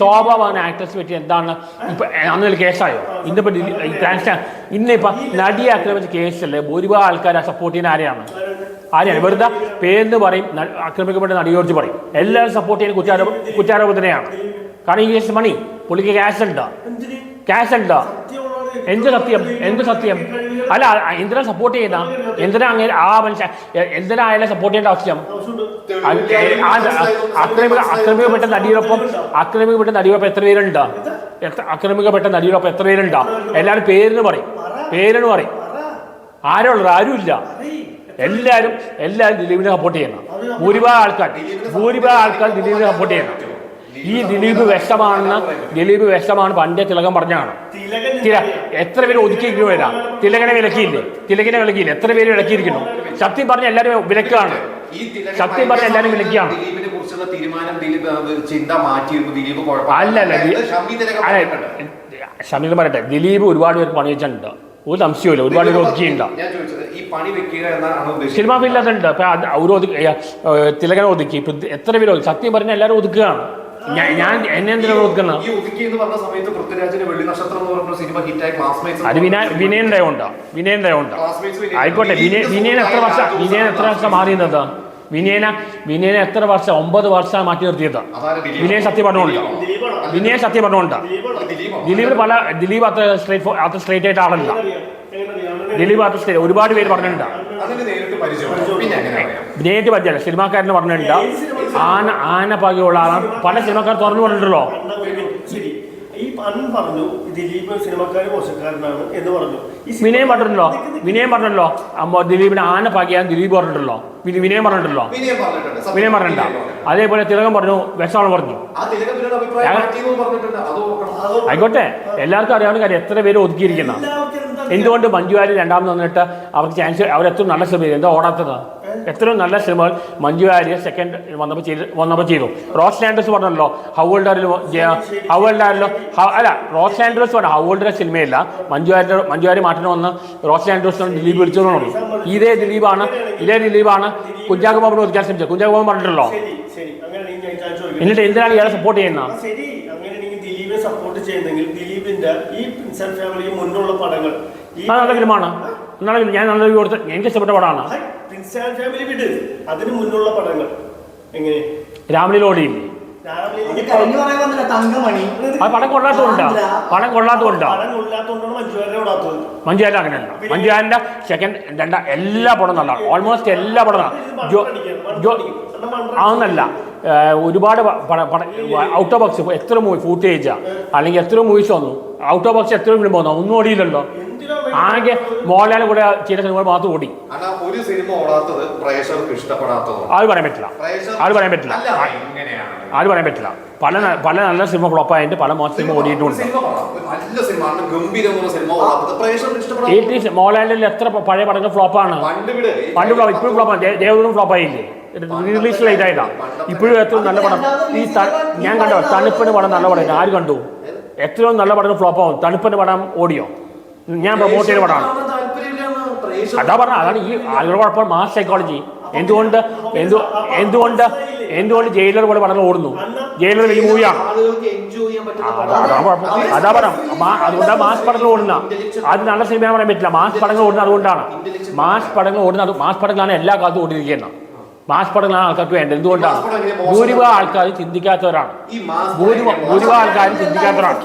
ശോഭമാണ് actress പറ്റി എന്താണ്? ഇപ്പൊ അന്നൊരു കേസായോ. ഇന്നിപ്പോ ദിലീ- നടി ഇന്നിപ്പോ നടിയെ ആക്രമിച്ച കേസല്ലേ ഭൂരിഭാഗം ആൾക്കാരെ സപ്പോർട്ട് ചെയ്യുന്ന ആരെയാണ്? ആരെയാണ്? വെറുതെ പേരെന്ന് പറയും ആക്രമിക്കപ്പെട്ട നടിയോട് പറയും. എല്ലാവരും സപ്പോർട്ട് ചെയ്യുന്ന കുറ്റാരോപ കുറ്റാരോപണത്തിനെയാണ്. കാരണം ഈ കേസ് മണി പുള്ളിക്ക് ക്യാഷ് ഉണ്ടോ? ക്യാഷ് ഉണ്ടോ? എന്ത് സത്യം? എന്ത് സത്യം? അല്ല എന്തിനാ സപ്പോർട്ട് ചെയ്യുന്ന എന്തിനാ അങ്ങനെ ആ മനുഷ്യ എന്തിനായാലും സപ്പോർട്ട് ചെയ്യേണ്ട ആവശ്യം അക്രമിക ആക്രമിക്കപ്പെട്ട നടിയോടൊപ്പം ആക്രമിക്കപ്പെട്ട നടിയോടൊപ്പം എത്ര പേരുണ്ട്? ആക്രമിക്കപ്പെട്ട നടിയോടൊപ്പം എത്ര പേരുണ്ട്? എല്ലാവരും പേരെന്ന് പറയും. പേരെന്ന് പറയും. പറ ആരുള്ളത് ആരുമില്ല. എല്ലാവരും എല്ലാവരും ദിലീപിനെ സപ്പോർട്ട് ചെയ്യണം ഭൂരിഭാഗം ആൾക്കാർ ഭൂരിഭാഗം ആൾക്കാർ ദിലീപിനെ സപ്പോർട്ട് ചെയ്യണം ഈ ദിലീപ് വിഷമാണെന്ന് ദിലീപ് വിഷമാണ് പണ്ടേ തിലകൻ പറഞ്ഞാണ് തില എത്ര പേര് ഒതുക്കിയിരിക്കുന്നു വരാം തിലകനെ വിലക്കിയില്ലേ? തിലകനെ വിലക്കിയില്ലേ? എത്ര പേര് വിലക്കിയിരിക്കുന്നു? സത്യം പറഞ്ഞ എല്ലാവരും വിലക്കാണ് സത്യം പറഞ്ഞ എല്ലാവരും വിലക്കിയാണ് അല്ലല്ല. ഷമീർ പറയട്ടെ ദിലീപ് ഒരുപാട് പേര് പണി വെച്ചിട്ടുണ്ട്. ഒരു സംശയമില്ല ഒരുപാട് പേര് ഒതുക്കിയിട്ടുണ്ട്. സിനിമ ഫീൽഡിലുണ്ട് അതുണ്ട് ഒതുക്കി തിലകനെ ഒതുക്കി. എത്ര പേര്? സത്യം പറഞ്ഞ എല്ലാവരും ഒതുക്കുകയാണ്. ഞാൻ- എന്നെ എന്തിനാ ഈ ഒതുക്കി എന്ന് പറഞ്ഞ സമയത്ത് പൃഥ്വിരാജിന്റെ വെള്ളി നക്ഷത്രം എന്ന് പറഞ്ഞ സിനിമ ഹിറ്റായി ക്ലാസ്മേറ്റ്സ് അത് വിനയ വിനയന്റെ ഉണ്ടോ വിനയന്റെ ഉണ്ടോ ആയിക്കോട്ടെ വിനയ വിനയൻ എത്ര വർഷം വിനയൻ എത്ര വർഷം മാറിയുന്നത് വിനയന വിനയന എത്ര വർഷം ഒമ്പത് വർഷം മാറ്റി നിർത്തിയത്. വിനയൻ സത്യം പറഞ്ഞുകൊണ്ടോ? വിനയൻ സത്യം പറഞ്ഞുകൊണ്ടോ? ദിലീപ് പല ദിലീപ് അത്ര സ്ട്രേറ്റ് അത്ര സ്ട്രേറ്റ് ആയിട്ട് ആളല്ല. ദിലീപ് അത്ര സ്ട്രേറ്റ് ഒരുപാട് പേര് പറഞ്ഞിട്ടുണ്ട്. നേരിട്ട് പറ്റില്ല സിനിമാക്കാരന് പറഞ്ഞിട്ടില്ല. ആന ആന പകയുള്ള ആളാണ്. പല സിനിമാക്കാർ തുറന്നു. ശരി. ഈ അൻ പറഞ്ഞു ദിലീപ് മോശക്കാരനാണ് എന്ന് പറഞ്ഞു. വിനയം പറഞ്ഞിട്ടുണ്ടല്ലോ. വിനയം പറഞ്ഞല്ലോ അമ്മ ദിലീപിന് ആന പകയാൻ ദിലീപ് പറഞ്ഞിട്ടുണ്ടല്ലോ. വിനി- വിനയം പറഞ്ഞിട്ടുണ്ടല്ലോ. വിനയം പറഞ്ഞിട്ടുണ്ട്. അതേപോലെ തിലകം പറഞ്ഞു വിഷമാണ് പറഞ്ഞു. ആയിക്കോട്ടെ. എല്ലാവർക്കും അറിയാവുന്ന കാര്യം എത്ര പേര് ഒതുക്കിയിരിക്കുന്ന. എന്തുകൊണ്ട് മഞ്ജുവാരി രണ്ടാമത് വന്നിട്ട് അവർക്ക് ചാൻസ് അവരെത്തും എത്ര നല്ല ശ്രമിക്കും എന്താ ഓടാത്തത്? എത്രയും നല്ല സിനിമകൾ. മഞ്ജു വാര്യർ സെക്കൻഡ് വന്നപ്പോൾ ചെയ്ത് വന്നപ്പോൾ ചെയ്തു. റോസ് ലാൻഡേഴ്സ് പറഞ്ഞല്ലോ ഹൗൾഡറിലും ഹൗൾഡറിലോ അല്ല റോസ് ലാൻഡേഴ്സ് പറഞ്ഞു ഹൗൾഡറെ സിനിമയില്ല. മഞ്ജു വാര്യർ മഞ്ജു വാര്യർ മാറ്റിന് വന്ന് റോസ് ലാൻഡേഴ്സ് ദിലീപ് വിളിച്ചോളൂ ഇതേ ദിലീപാണ് ഇതേ ദിലീപാണ് കുഞ്ചാക്കോ ബോബിനെ ഒതുക്കാൻ ശ്രമിച്ചത്. കുഞ്ചാക്കോ പറഞ്ഞിട്ടല്ലോ എന്നിട്ട് എന്തിനാണ് ഇയാളെ സപ്പോർട്ട് ചെയ്യുന്ന ചെയ്യുന്നത് സപ്പോർട്ട് ചെയ്യുന്നെങ്കിൽ ദിലീപിന്റെ ഈ ഫാമിലി മുന്നുള്ള പടങ്ങൾ ഈ ആ നല്ല ഫിലിമാണ് film. ഞാൻ നല്ല കൊടുത്ത എനിക്ക് ഇഷ്ടപ്പെട്ട പടമാണ്. ഫാമിലി വിട്. അതിന് മുന്നുള്ള പടങ്ങൾ. എങ്ങനെ? പടം കൊള്ളാത്തതുകൊണ്ടാ. പടം കൊള്ളാത്തതുകൊണ്ടാ. പടം കൊള്ളാത്തോണ്ടാണ് മഞ്ജുവാരെ ഓടാത്തത് മഞ്ജുവാരൻ അങ്ങനെയല്ല. മഞ്ജുവാരന്റെ സെക്കൻഡ് രണ്ടാ എല്ലാ പടം നല്ലതാണ് ഓൾമോസ്റ്റ് എല്ലാ പടം ആന്നല്ല ഒരുപാട് ഔട്ട് ഓഫ് ബോക്സ് എത്ര മൂവി ഫൂട്ടേജാ അല്ലെങ്കിൽ എത്ര മൂവീസ് വന്നു? ഔട്ട് ഓഫ് ബോക്സ് എത്ര ഫിലിം വന്നു ഒന്നും ഓടിയില്ലല്ലോ. ആകെ മോഹൻലാലും കൂടെ ചെയ്ത സിനിമകൾ മാത്രം ഓടി. ഒരു സിനിമ ഓടാത്തത് പ്രേക്ഷകർക്ക് അത് പറയാൻ പറ്റില്ല. അത് പറയാൻ പറ്റില്ല. അത് പറയാൻ പറ്റില്ല. പല പല നല്ല സിനിമ ഫ്ലോപ്പായിട്ട് പല മോശം സിനിമ ഓടിയിട്ടുണ്ട്. മോഹൻലാലിൽ എത്ര പഴയ പടങ്ങൾ ഫ്ലോപ്പാണ്? പണ്ട് ഫ്ലോപ്പ് ഇപ്പോഴും ഫ്ലോപ്പാണ് ദേവദൂരും ഫ്ലോപ്പായില്ലേ? റിലീസ് ലേറ്റ് ആയിട്ടാണ് ഇപ്പോഴും ഏറ്റവും നല്ല പടം. ഈ ഞാൻ കണ്ടോ തണുപ്പിന് പടം നല്ല പടം. ആര് കണ്ടു? എത്രയും നല്ല പടം ഫ്ലോപ്പ് ആവും. തണുപ്പിന് പടം ഓടിയോ? ഞാൻ പ്രൊമോട്ട് ചെയ്ത പടമാണ്. അതാ പറഞ്ഞ അതാണ് ഈ ആളുകളുടെ കുഴപ്പം. മാസ് സൈക്കോളജി എന്തുകൊണ്ട് എന്തു എന്തുകൊണ്ട് എന്തുകൊണ്ട് ജയിലർ പോലെ പടങ്ങൾ ഓടുന്നു? ജയിലർ വലിയ മൂവിയാണ്. അതാ. പറയാം അതുകൊണ്ടാണ് മാസ് പടങ്ങൾ ഓടുന്ന. അത് നല്ല സിനിമ പറയാൻ പറ്റില്ല. മാസ് പടങ്ങൾ ഓടുന്നത് അതുകൊണ്ടാണ്. മാസ് പടങ്ങൾ ഓടുന്നത് മാസ് പടങ്ങളാണ് എല്ലാ കാലത്തും ഓടിയിരിക്കുന്നത്. മാസ് പടങ്ങളാണ് ആൾക്കാർക്ക് വേണ്ടത് എന്തുകൊണ്ടാണ്? ഭൂരിഭാഗം ആൾക്കാർ ചിന്തിക്കാത്തവരാണ്. ഭൂരിഭാഗം ആൾക്കാർ ആൾക്കാരും ചിന്തിക്കാത്തവരാണ്.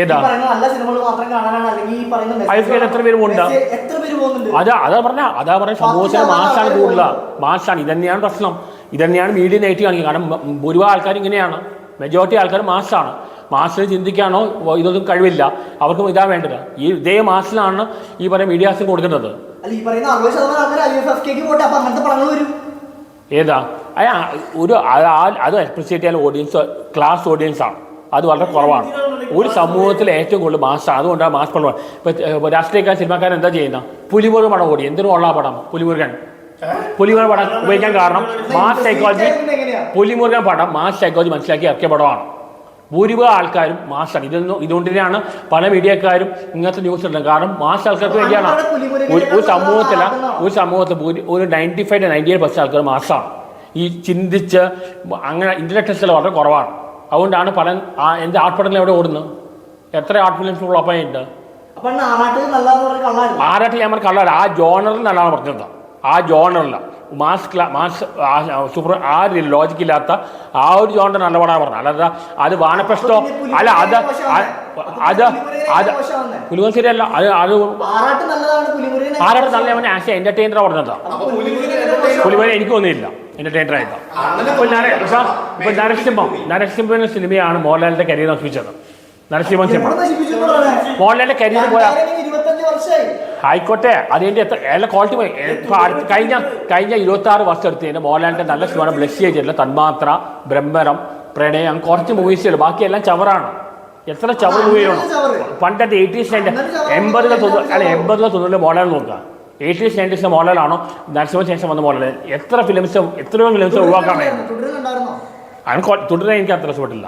ഏതാ? എത്ര പേര് പോകുന്നുണ്ട്? അതാ അതാ പറഞ്ഞ അതാ പറഞ്ഞ സമൂഹത്തിന് മാസാണ് കൂടുതല. മാസാണ് ഇതന്നെയാണ് പ്രശ്നം. ഇതന്നെയാണ് മീഡിയ നെഗറ്റീവ് കാണിക്കുന്നത്. കാരണം ഭൂരിഭാഗം ആൾക്കാർ ഇങ്ങനെയാണ്. മെജോറിറ്റി ആൾക്കാർ മാസാണ് മാസിന് ചിന്തിക്കാനോ ഇതൊന്നും കഴിവില്ല. അവർക്കും ഇതാ വേണ്ടത്. ഈ ഇതേ മാസിലാണ് ഈ പറയുന്ന മീഡിയാസും കൊടുക്കുന്നത്. അല്ല ഈ പറയുന്ന അറുപത് ശതമാനം ആൾക്കാർ ഐ എഫ് എഫ് കേക്ക് പോട്ടെ അപ്പൊ അങ്ങനത്തെ പടങ്ങൾ വരും. ഏതാ? ഒരു അത് അപ്രിസിയേറ്റ് ചെയ്യാൻ ഓഡിയൻസ് ക്ലാസ് ഓഡിയൻസ് ആണ് അത് വളരെ കുറവാണ്. ഒരു സമൂഹത്തിൽ ഏറ്റവും കൂടുതൽ മാസ് അതുകൊണ്ടാണ് മാസ് പടം ഇപ്പോൾ രാഷ്ട്രീയക്കാർ സിനിമാക്കാരൻ എന്താ ചെയ്യുന്ന? പുലിമുരുകൻ പടം ഓടി. എന്തിനും ഉള്ള പടം. പുലിമുരുകൻ. പുലിമുരുകൻ പടം ഉപയോഗിക്കാൻ കാരണം മാസ് സൈക്കോളജി പുലിമുരുകൻ പടം മാസ് സൈക്കോളജി മനസ്സിലാക്കി ഇറക്കിയ പടമാണ്. ഭൂരിഭാഗം ആൾക്കാരും മാസാണ് ഇതൊന്നും ഇതുകൊണ്ട് തന്നെയാണ് പല മീഡിയക്കാരും ഇങ്ങനത്തെ ന്യൂസ് ഇടുന്നത്. കാരണം മാസ് ആൾക്കാർക്ക് വേണ്ടിയാണ് ഒരു സമൂഹത്തില ഒരു സമൂഹത്തിൽ ഒരു ninety five ninety eight percent ആൾക്കാർ മാസാണ് ഈ ചിന്തിച്ച് അങ്ങനെ ഇന്റലക്ച്വൽ വളരെ കുറവാണ്. അതുകൊണ്ടാണ് പല എന്റെ ആർട്ട് എവിടെ ഓടുന്നത്? എത്ര ആർട്ട് ഫിലിംസ് അപ്പം ഉണ്ട് ആരാട്ടിൽ ഞാൻ പറഞ്ഞ കള്ളാണ് ആ ജോണറിൽ നല്ലതാണ് പറഞ്ഞത് ആ ജോണുള്ള മാസ് ക്ലാ മാസ് സൂപ്പർ ആ ലോജിക്കില്ലാത്ത ആ ഒരു ജോണിന്റെ നല്ല പടമാണ് പറഞ്ഞത്. അല്ലാതെ അത് വാനപ്രസ്റ്റോ അല്ല അത് അത് അത് പുലിമുരി ശരിയല്ല അത് അത് ആരാട്ട് നല്ല അവൻ ആശയ എന്റർടൈനർ പറഞ്ഞത്. entertainer എനിക്ക് തോന്നിയില്ല. എന്റർടൈനർ ആയിട്ടാ. ഇപ്പോൾ നര ഇപ്പൊ ഇപ്പൊ നരസിംഹം നരസിംഹം എന്ന സിനിമയാണ് മോഹൻലാലിന്റെ കരിയർ നശിപ്പിച്ചത്. നരസിംഹം സിനിമ? മോഹൻലാലിന്റെ കരിയർ പോയാ ഞാനിറങ്ങി ഇരുപത്തഞ്ച് വർഷമായി ആയിക്കോട്ടെ. അതിന്റെ എത്ര എല്ലാ ക്വാളിറ്റി പോയി. കഴിഞ്ഞ കഴിഞ്ഞ ഇരുപത്തി ആറ് വർഷം എടുത്ത് കഴിഞ്ഞാൽ മോഹൻലാലിന്റെ നല്ല സിനിമ ബ്ലഷ് ചെയ്തിട്ടുള്ള തന്മാത്ര ബ്രഹ്മരം പ്രണയം. കുറച്ച് മൂവീസുകൾ ബാക്കിയെല്ലാം ചവറാണ്. എത്ര ചവർ ചവറ്. പണ്ടത്തെ എയ്റ്റീസ് ചവറ് എൺപതിലെ തൊണ്ണൂറ് അല്ല. എൺപതിലെ തൊണ്ണൂറിൽ മോഡലാണ് നോക്കുക. എയ്റ്റീസ് നയന്റീസിലെ മോഡലാണോ നരസിംഹ ശേഷം വന്ന മോഡൽ എത്ര ഫിലിംസും എത്രയോ ഫിലിംസ് ഒഴിവാക്കാൻ അതിന് തുടരെ തുടരാൻ എനിക്ക് അത്ര ഇഷ്ടപ്പെട്ടില്ല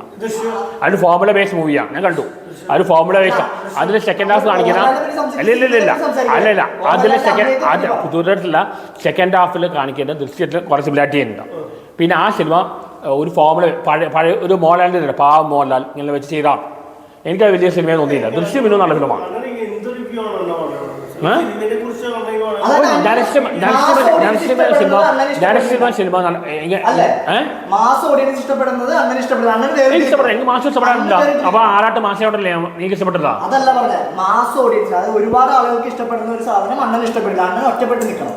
അതിന് ഫോർമുല ബേസ് മൂവിയാണ് ഞാൻ കണ്ടു. അത് ഫോർമുല ബേസ് അതിൽ സെക്കൻഡ് ഹാഫ് കാണിക്കുന്ന അല്ല ഇല്ല ഇല്ല അല്ല ഇല്ല. അതിൽ സെക്കൻഡ് അത് തുടരത്തില്ല. സെക്കൻഡ് ഹാഫിൽ കാണിക്കുന്ന ദൃശ്യത്തിൽ കുറച്ച് സിമിലാരിറ്റി ഉണ്ട്. പിന്നെ ആ സിനിമ ഒരു ഫോർമുല പഴയ പഴയ ഒരു മോഹൻലാലിന്റെ പാവം മോഹൻലാൽ ഇങ്ങനെ വെച്ച് ചെയ്താണ് എനിക്ക് വലിയ സിനിമയെ തോന്നിയില്ല. ദൃശ്യം ഇന്നും നല്ല ഫിലിമാണ് ഇഷ്ടപ്പെടുന്നത് അങ്ങനെ ഇഷ്ടപ്പെടുന്നത്. അങ്ങനെ വേറെ എനിക്ക് ഇഷ്ടപ്പെട്ടു എനിക്ക് മാസം ഇഷ്ടപ്പെടാനില്ല അപ്പൊ ആറാട്ട് മാസയോടല്ലേ എനിക്ക് ഇഷ്ടപ്പെട്ടതാ അതല്ല പറഞ്ഞ. മാസ് ഓഡിയൻസ് അത് ഒരുപാട് ആളുകൾക്ക് ഇഷ്ടപ്പെടുന്ന ഒരു സാധനം അണ്ണൻ ഇഷ്ടപ്പെടില്ല. അണ്ണൻ ഒറ്റപ്പെട്ട് നിൽക്കണം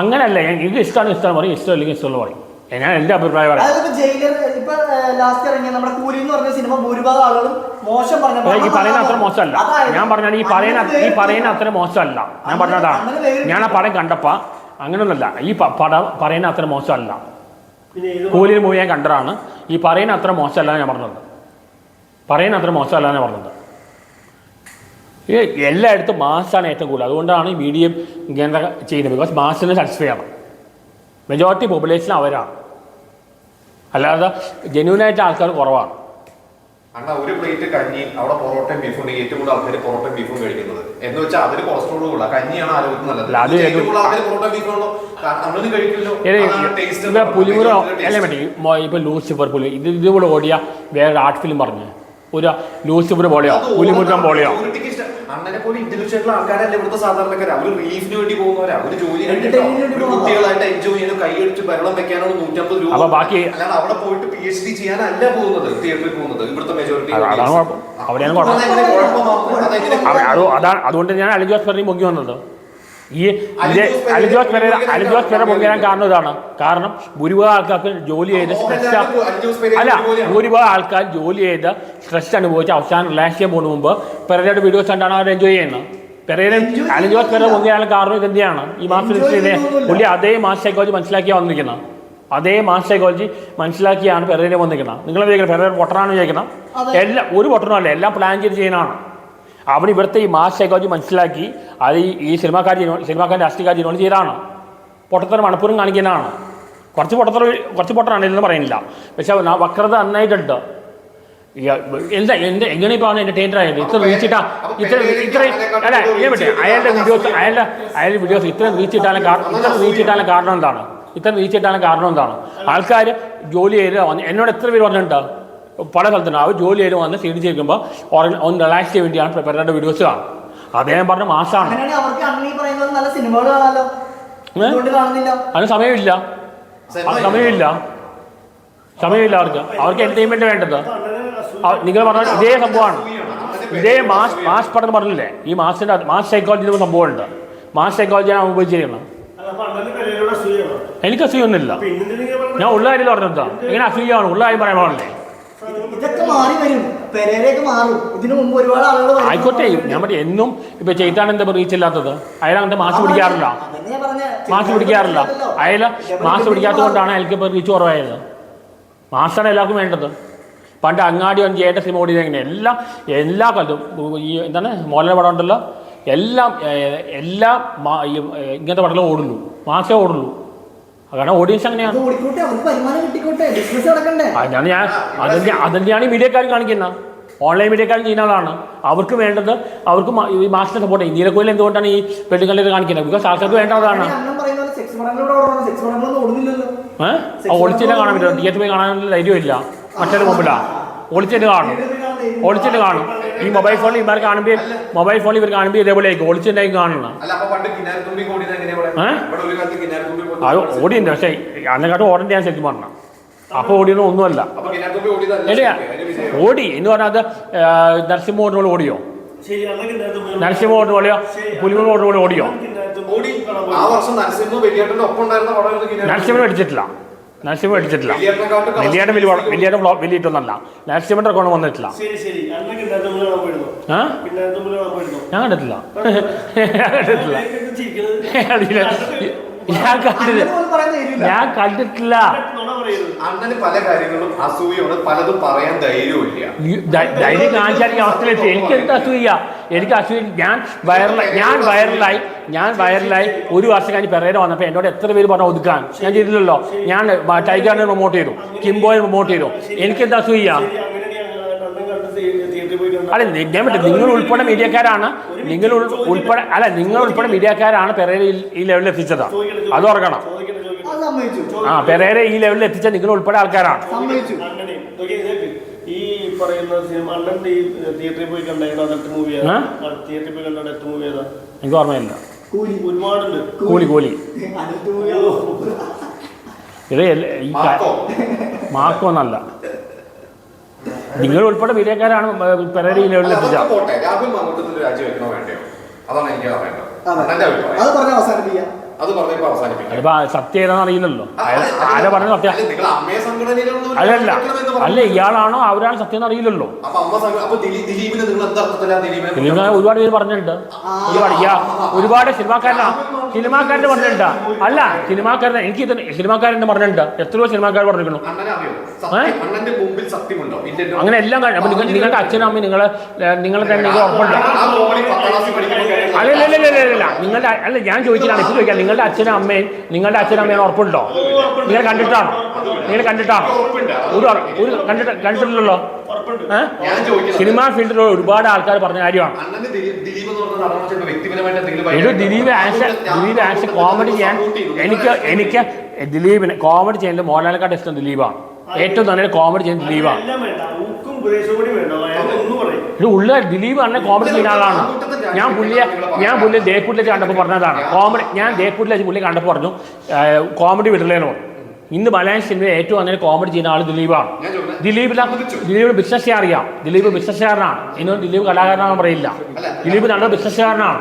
അങ്ങനല്ല. എനിക്ക് ഇഷ്ടമാണ്. ഇഷ്ടം പറയും ഇഷ്ടം ഇഷ്ടമുള്ള പറയും. ഞാൻ എന്റെ അഭിപ്രായം പറയാം. ജയിലർ ഇപ്പൊ ലാസ്റ്റ് ഇറങ്ങിയ നമ്മുടെ കൂലി എന്ന് പറഞ്ഞ സിനിമ ഭൂരിഭാഗം ആളുകളും മോശം പറഞ്ഞു ഈ പറയുന്ന അത്ര മോശമല്ല. ഞാൻ പറഞ്ഞാൽ ഈ പറയുന്ന ഈ പറയുന്ന അത്ര മോശമല്ല. ഞാൻ പറഞ്ഞതാണ്. ഞാൻ ആ പടം കണ്ടപ്പോൾ അങ്ങനെയൊന്നുമല്ല. ഈ പടം പറയുന്ന അത്ര മോശമല്ല. കൂലിയിൽ മൂവി ഞാൻ കണ്ടതാണ്. ഈ പറയുന്ന അത്ര മോശമല്ല ഞാൻ പറഞ്ഞത്. പറയുന്ന അത്ര മോശമല്ല ഞാൻ പറഞ്ഞത്. ഈ എല്ലായിടത്തും മാസാണ് ഏറ്റവും കൂടുതൽ. അതുകൊണ്ടാണ് ഈ മീഡിയം ഇങ്ങനെ ചെയ്യുന്നത്. ബിക്കോസ് മാസിന് സാറ്റിസ്ഫൈ ആണ് മെജോറിറ്റി പോപ്പുലേഷൻ അവരാണ്. അല്ലാതെ ജെന്യൂനായിട്ട് ആൾക്കാർ കുറവാണ്. അണ്ണ ഒരു പ്ലേറ്റ് കഞ്ഞി അവിടെ പൊറോട്ടയും ബീഫും ഏറ്റവും കൂടുതൽ ആൾക്കാർ പൊറോട്ടയും ബീഫും കഴിക്കുന്നത്. എന്ന് വെച്ചാൽ അതിന് കൊളസ്ട്രോൾ കൂടുതൽ കഞ്ഞിയാണ് ആരോഗ്യത്തിന് നല്ലത്. ഏറ്റവും കൂടുതൽ ആൾക്കാർ പൊറോട്ട ബീഫുള്ളൂ നമ്മളൊന്നും കഴിക്കില്ലോ ഇപ്പൊ പുലിമുറ അല്ല മറ്റേ ഇപ്പൊ ലൂസിഫർ പുലി ഇത് ഇതുപോലെ ഓടിയ വേറെ ആർട്ട് ഫിലിം പറഞ്ഞു. ഒരു ലൂസിഫർ പോലെയോ പുലിമുറ്റം പോലെയോ. അണ്ണനെ പോലെ ഇന്റലക്ച്വൽ ആയിട്ടുള്ള ആൾക്കാരല്ല ഇവിടുത്തെ സാധാരണക്കാർ അവർ റിലീഫിന് വേണ്ടി പോകുന്നവരാ. അവർ ജോലി. കുട്ടികളായിട്ട് എൻജോയ് ചെയ്യാനും കൈയടിച്ച് ഭരണം വെക്കാനുള്ള നൂറ്റമ്പത് രൂപ ബാക്കി- അല്ലാതെ അവിടെ പോയിട്ട് പി എച്ച് ഡി ചെയ്യാനല്ല പോകുന്നത് തിയേറ്ററിൽ പോകുന്നത് ഇവിടുത്തെ മെജോറിറ്റി കുഴപ്പം. അതാണ് അതുകൊണ്ട് ഞാൻ അലഞ്ചു ഹോസ്പിറ്റലിൽ പൊങ്ങി വന്നത് ഈ അലിജോസ് പെരേര അലിജോസ് പെരേര പൊങ്ങരാൻ കാരണം ഇതാണ്. കാരണം ഭൂരിഭാഗം ആൾക്കാർക്ക് ജോലി ചെയ്ത് സ്ട്രെസ് അല്ല ഭൂരിഭാഗം ആൾക്കാർ ജോലി ചെയ്ത് സ്ട്രെസ് അനുഭവിച്ച് അവസാനം റിലാക്സ് ചെയ്യാൻ പോകുന്ന മുമ്പ് പെരേരയുടെ വീഡിയോസ് കണ്ടാണ് അവർ എൻജോയ് ചെയ്യുന്നത് പെരേര അലിജോസ് പെരേര. പൊങ്ങിയാലും കാരണം ഇത് എന്തിനാണ് ഈ മാസം പുള്ളി അതേ മാസ് സൈക്കോളജി മനസ്സിലാക്കിയാണ് വന്നിരിക്കുന്നത് അതേ മാസ് സൈക്കോളജി മനസ്സിലാക്കിയാണ് പെരേര വന്നിരിക്കുന്നത് നിങ്ങൾ ചെയ്യുന്നത് പെരേര പൊട്ടനാണ് ചോദിക്കുന്നത് എല്ലാം ഒരു പൊട്ടനും അല്ല എല്ലാം പ്ലാൻ ചെയ്ത് ചെയ്യുന്നതാണ്. അവൻ ഇവിടുത്തെ ഈ മാസ് സൈക്കോളജി മനസ്സിലാക്കി അത് ഈ സിനിമാക്കാർ സിനിമാക്കാർ രാഷ്ട്രീയക്കാർ ചെയ്യുന്ന ചെയ്താണ് പൊട്ടത്തരം മണപ്പൂരം കാണിക്കാനാണ് കുറച്ച് പൊട്ടത്തരം കുറച്ച് ഇല്ലെന്ന് പറയുന്നില്ല. പക്ഷെ വക്രത നന്നായിട്ടുണ്ട്. എന്താ എന്റെ എങ്ങനെ ഇപ്പോൾ അവൻ ആയത്? ഇത്ര റീച്ചിട്ടാ ഇത്ര ഇത്ര അല്ല പറ്റേ അയാളുടെ വീഡിയോസ് അയാളുടെ അയാളുടെ വീഡിയോസ് ഇത്ര റീച്ചിട്ടാലും കാരണം ഇത്ര റീച്ചിട്ടാലും കാരണം എന്താണ്? ഇത്ര റീച്ചിട്ടാലും കാരണം എന്താണ്? ആൾക്കാർ ജോലി ചെയ്ത് എന്നോട് എത്ര പേര് പറഞ്ഞിട്ടുണ്ട്? പല സ്ഥലത്തുണ്ട്. അവർ ജോലി ചെയ്ത് വന്ന് ക്ഷീണിച്ചിരിക്കുമ്പോൾ ഒന്ന് റിലാക്സ് ചെയ്യാൻ വേണ്ടിയാണ് പ്രിപ്പയറുടെ വീഡിയോസ് കാണും അദ്ദേഹം പറഞ്ഞ മാസമാണ് അതിന് സമയമില്ല. സമയമില്ല. സമയമില്ല അവർക്ക്. അവർക്ക് എന്റർടൈൻമെന്റ് വേണ്ടത്. നിങ്ങൾ പറഞ്ഞ ഇതേ സംഭവമാണ്. ഇതേ മാസ് മാസ് പഠനം പറഞ്ഞില്ലേ? ഈ മാസിന്റെ മാസ് സൈക്കോളജി സംഭവമുണ്ട്. മാസ് സൈക്കോളജിയാണ് ഉപയോഗിച്ചിരിക്കുന്നത്. എനിക്ക് അസൂയൊന്നുമില്ല? ഞാൻ ഉള്ള കാര്യം പറഞ്ഞെന്താ ഇങ്ങനെ അസൂയാണ് ഉള്ള കാര്യം പറയാൻ പാടില്ലേ ഇതൊക്കെ മാറി വരും. പെരേരയൊക്കെ മാറും. ഇതിനു മുമ്പ് ഒരുപാട് ആളുകൾ. ആയിക്കോട്ടെ. ഞാൻ പറ്റി എന്നും ഇപ്പൊ ചെയ്താണ് എന്താ റീച്ച് ഇല്ലാത്തത് അയാൾ അങ്ങനത്തെ മാസ് പിടിക്കാറില്ല. മാസ് പിടിക്കാറില്ല. അയാൾ മാസ് പിടിക്കാത്തതുകൊണ്ടാണ് അയാൾക്ക് ഇപ്പൊ റീച്ച് കുറവായത്. മാസാണ് എല്ലാവർക്കും വേണ്ടത്. പണ്ട് അങ്ങാടി ഒന്ന് ചേട്ട സിനിമ എങ്ങനെ എല്ലാം എല്ലാ കാലത്തും ഈ എന്താണ്? മോഹൻലാൽ പടം ഉണ്ടല്ലോ. എല്ലാം എല്ലാം ഇങ്ങനത്തെ പടങ്ങളും ഓടുള്ളൂ. മാസേ ഓടുള്ളൂ. കാരണം ഓഡിയൻസ് അങ്ങനെയാണ്. അതാണ് ഞാൻ അതിന്റെ അതിന്റെയാണ് ഈ മീഡിയക്കാർ കാണിക്കുന്നത് ഓൺലൈൻ മീഡിയക്കാരും ചെയ്യുന്ന ആളാണ്. അവർക്ക് വേണ്ടത് അവർക്ക് ഈ മാസിനെ സപ്പോർട്ട് ഇന്ത്യയിലെ എന്തുകൊണ്ടാണ് ഈ പെണ്ണുങ്ങളിൽ കാണിക്കുന്നത്? ബിക്കോസ് ആൾക്കാർക്ക് വേണ്ടതാണ് ഒളിച്ചിട്ട് കാണാൻ പറ്റില്ല. തിയേറ്ററിൽ പോയി കാണാനുള്ള ധൈര്യമില്ല. മറ്റൊരു മുമ്പിലാണ് ഒളിച്ചിട്ട് കാണും. ഒളിച്ചിട്ട് കാണും. ഈ മൊബൈൽ ഫോണിൽ ഇവർ കാണുമ്പോൾ മൊബൈൽ ഫോണിൽ ഇവർ കാണുമ്പോൾ ഇതേപോലെ ആയിരിക്കും ഒളിച്ചിട്ടായിരിക്കും കാണണം അപ്പൊ അത് ഓടിയുണ്ട് പക്ഷേ അതിനെക്കാട്ടും ഓടേണ്ട ഞാൻ ശരിക്കും പറഞ്ഞു അപ്പോൾ ഓടിയൊന്നും ഒന്നുമല്ല. അപ്പൊ ഇല്ല ഓടി ഓടി. എന്ന് പറഞ്ഞാൽ അത് നരസിംഹ ഓടിനോട് ഓടിയോ? ശരി അന്നൊക്കെ ഇതിനകത്ത് നരസിംഹ ഓടിന് ഓടിയോ പുലിമൺ ഓടിനോട് ഓടിയോ? ഇതിനകത്ത് ഓടി. ആ വർഷം നരസിംഹ വലിയേട്ടന്റെ ഒപ്പം ഉണ്ടായിരുന്ന പടമായിരുന്നു കിനാരത്തുമ്പി. നരസിംഹൻ അടിച്ചിട്ടില്ല. നരസിംഹൻ അടിച്ചിട്ടില്ല. വലിയാട്ട് വലിയ വലിയാട്ട് ഫ്ലോ വലിയിട്ടൊന്നല്ല. നരസിംഹന്റെ റെക്കോർഡ് വന്നിട്ടില്ല. ഞാൻ കണ്ടിട്ടില്ല. ഞാൻ കണ്ടിട്ടില്ല. ഞാൻ കണ്ടിട്ടില്ല. പറയരുത് അണ്ണന് പല കാര്യങ്ങളും അസൂയാണ് പലതും പറയാൻ ധൈര്യമില്ല ധൈര്യം കാണിച്ചാൽ ഈ അവസ്ഥയിലെത്തി എനിക്ക് എന്ത് അസൂയ? എനിക്ക് അസൂയ ഞാൻ വൈറലായി ഞാൻ വൈറലായി ഞാൻ വൈറലായി ഒരു വർഷം കഴിഞ്ഞ് പെരേര വന്നപ്പോൾ എന്നോട് എത്ര പേര് പറഞ്ഞു ഒതുക്കാൻ? ഞാൻ ചെയ്തില്ലല്ലോ. ഞാൻ ടൈഗറിനെ പ്രൊമോട്ട് ചെയ്തു. കിംബോയെ പ്രൊമോട്ട് ചെയ്തു. എനിക്ക് എന്താ അസൂയ? അല്ല നി- ഞാൻ പറ്റും നിങ്ങൾ ഉൾപ്പെടെ മീഡിയക്കാരാണ്. നിങ്ങൾ ഉൾപ്പെടെ അല്ല നിങ്ങൾ ഉൾപ്പെടെ മീഡിയക്കാരാണ് പെരേര ഈ- ഈ ലെവലിൽ എത്തിച്ചത്. അത് ഓർക്കണം. ആ പെരേര ഈ ലെവലിൽ എത്തിച്ച നിങ്ങൾ ഉൾപ്പെടെ ആൾക്കാരാണ്. ഈ പറയുന്ന സിനിമ അണ്ണൻ തിയേറ്ററിൽ പോയി കണ്ട? അടുത്ത മൂവി? തിയേറ്ററിൽ പോയി കണ്ട? അടുത്ത മൂവി ഏതാ? എനിക്ക് ഓർമ്മയില്ല. കൂലി. ഒരുപാടുണ്ട്. കൂലി കൂലി. ഇത് ഈ ക- മാർക്കോ മാർക്കൊന്നല്ല നിങ്ങൾ ഉൾപ്പെടെ വിരേക്കാരാണ് പെരേരി ഈ ലെവലിൽ എത്തിച്ച. അതാണ് എനിക്ക്. അത് പറഞ്ഞ അവസാനിപ്പിക്കാം. അത് പറഞ്ഞപ്പോ അവസാനിപ്പിക്കാം. സത്യം ഏതാണെന്ന് അറിയില്ലല്ലോ. ആരാ സത്യം? നിങ്ങൾ അമ്മയെ അല്ലല്ല. അല്ല ഇയാളാണോ അവരാണ് സത്യം എന്ന് അറിയില്ലല്ലോ. അപ്പൊ അമ്മ സംഘ- അപ്പൊ ദിലീ- ദിലീപിന് നിങ്ങൾ എന്താ അർത്ഥത്തിലാ ദിലീപിനെ ദിലീപിനെ ഒരുപാട് പേര് പറഞ്ഞിട്ടുണ്ട്. ഒരുപാട് ഇയാ ഒരുപാട് സിനിമാക്കാരനാ. സിനിമാക്കാരന് പറഞ്ഞിട്ടാ അല്ല സിനിമാക്കാരൻ എനിക്ക് ഇത് സിനിമാക്കാരൻ പറഞ്ഞിട്ടുണ്ട് എത്രയോ സിനിമാക്കാർ ഇന്ത്യൻ അങ്ങനെ എല്ലാം കാര്യം അപ്പൊ നിങ്ങൾ നിങ്ങളുടെ അച്ഛനും അമ്മയും നിങ്ങളെ നിങ്ങളെ തന്നെ ഉറപ്പുണ്ട് അല്ല നിങ്ങളുടെ അല്ല ഞാൻ ചോദിച്ചിട്ടാണ് ഇപ്പൊ ചോദിക്കാം നിങ്ങളുടെ അച്ഛനും അമ്മയും നിങ്ങളുടെ അച്ഛനും അമ്മയും ഉറപ്പുണ്ടോ നിങ്ങൾ കണ്ടിട്ടാണോ നിങ്ങൾ കണ്ടിട്ടാണോ ഒരു ഒരു കണ്ടിട്ട് കണ്ടിട്ടില്ലല്ലോ സിനിമാ ഫീൽഡിൽ ഒരുപാട് ആൾക്കാർ പറഞ്ഞ കാര്യമാണ്. ദിലീപ് ഒരു ദിലീപ് ആസ് കോമഡി ചെയ്യാൻ എനിക്ക് എനിക്ക് ദിലീപിന് കോമഡി ചെയ്യുന്നത് മോഹൻലാലിനെക്കാട്ട് ഇഷ്ടം ദിലീപാണ് ഏറ്റവും നല്ല കോമഡി ചെയ്യുന്നത് ദിലീപാണ് ഇത് ഉള്ള ദിലീപ് തന്നെ കോമഡി ചെയ്യുന്ന ആളാണ്. ഞാൻ പുള്ളിയെ ഞാൻ പുള്ളി ദേക്കൂട്ടിലേക്ക് കണ്ടപ്പോൾ പറഞ്ഞതാണ്. കോമഡി ഞാൻ ദേക്കൂട്ടിലേക്ക് പുള്ളി കണ്ടപ്പോൾ പറഞ്ഞു കോമഡി വിടലേന്ന് പറഞ്ഞു. ഇന്ന് മലയാളം സിനിമയിൽ ഏറ്റവും അങ്ങനെ കോമഡി ചെയ്യുന്ന ആൾ ദിലീപാണ്. ദിലീപിന് ദിലീപ് ബിസിനസ് അറിയാം. ദിലീപ് ബിസിനസ്സുകാരനാണ് ഇനി ദിലീപ് കലാകാരനാണെന്ന് പറയില്ല. ദിലീപ് നല്ല ബിസിനസ്സുകാരനാണ്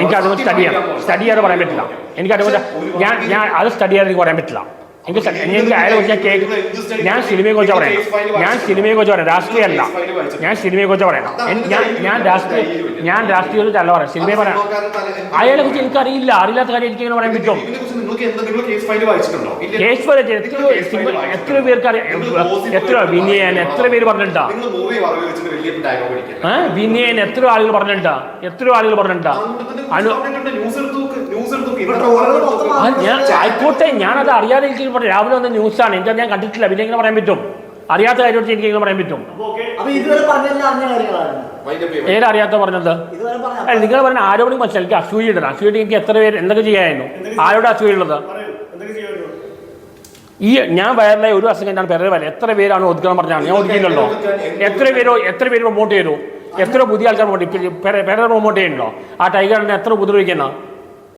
എനിക്ക് അതുകൊണ്ട് സ്റ്റഡി ചെയ്യാം സ്റ്റഡി ചെയ്യാതെ പറയാൻ പറ്റില്ല. എനിക്ക് അതുകൊണ്ട് ഞാൻ ഞാൻ അത് സ്റ്റഡി ചെയ്യാതെ എനിക്ക് പറയാൻ പറ്റില്ല. എനിക്ക് എനിക്ക് അയാളെ കുറിച്ച് ഞാൻ ഞാൻ സിനിമയെ കുറിച്ച് പറയാം ഞാൻ സിനിമയെ കുറിച്ച് പറയാം രാഷ്ട്രീയമല്ല ഞാൻ സിനിമയെ കുറിച്ച് പറയണം. ഞാൻ ഞാൻ രാഷ്ട്രീയ ഞാൻ രാഷ്ട്രീയ കുറിച്ച് അല്ല പറയാം സിനിമയെ പറയാം അയാളെ കുറിച്ച് എനിക്കറിയില്ല. അറിയില്ലാത്ത കാര്യം എനിക്ക് ഇങ്ങനെ പറയാൻ പറ്റും കേസ് ഫയൽ എത്ര എത്ര പേർക്ക് അറിയാം. എത്ര വിനയൻ എത്ര പേര് പറഞ്ഞിട്ടാ വിനയൻ എത്ര ആളുകൾ പറഞ്ഞിട്ടാ എത്ര ആളുകൾ പറഞ്ഞിട്ടാ അനു ഞാൻ ആയിക്കോട്ടെ ഞാനത് അറിയാതെ എനിക്ക് രാവിലെ വന്ന ന്യൂസാണ്. എന്താ ഞാൻ കണ്ടിട്ടില്ല. പിന്നെ എങ്ങനെ പറയാൻ പറ്റും. അറിയാത്ത കാര്യമായിട്ട് എനിക്ക് എങ്ങനെ പറയാൻ പറ്റും. ഏതറിയാത്ത പറഞ്ഞത്? ഇതുവരെ പറഞ്ഞ അല്ല നിങ്ങൾ പറഞ്ഞ ആരോടും മനസ്സിലായി എനിക്ക് അസൂയിടണം അസൂയിട്ട് എനിക്ക് എത്ര പേര് എന്തൊക്കെ ചെയ്യായിരുന്നു? ആരോട് അസൂയുള്ളത് ഈ ഞാൻ വയറിലെ ഒരു വർഷം കഴിഞ്ഞാണ് പേരെ വരെ എത്ര പേരാണ് ഒതുക്കണം പറഞ്ഞാണ് ഞാൻ ഒതുക്കിയില്ലല്ലോ. എത്ര പേരോ എത്ര പേര് പ്രൊമോട്ട് ചെയ്തു? എത്ര പുതിയ ആൾക്കാർ പ്രൊമോട്ട് പേരെ പ്രൊമോട്ട് ചെയ്യുന്നുണ്ടോ? ആ ടൈഗറിനെ എത്ര ഉപദ്രവിക്കുന്ന?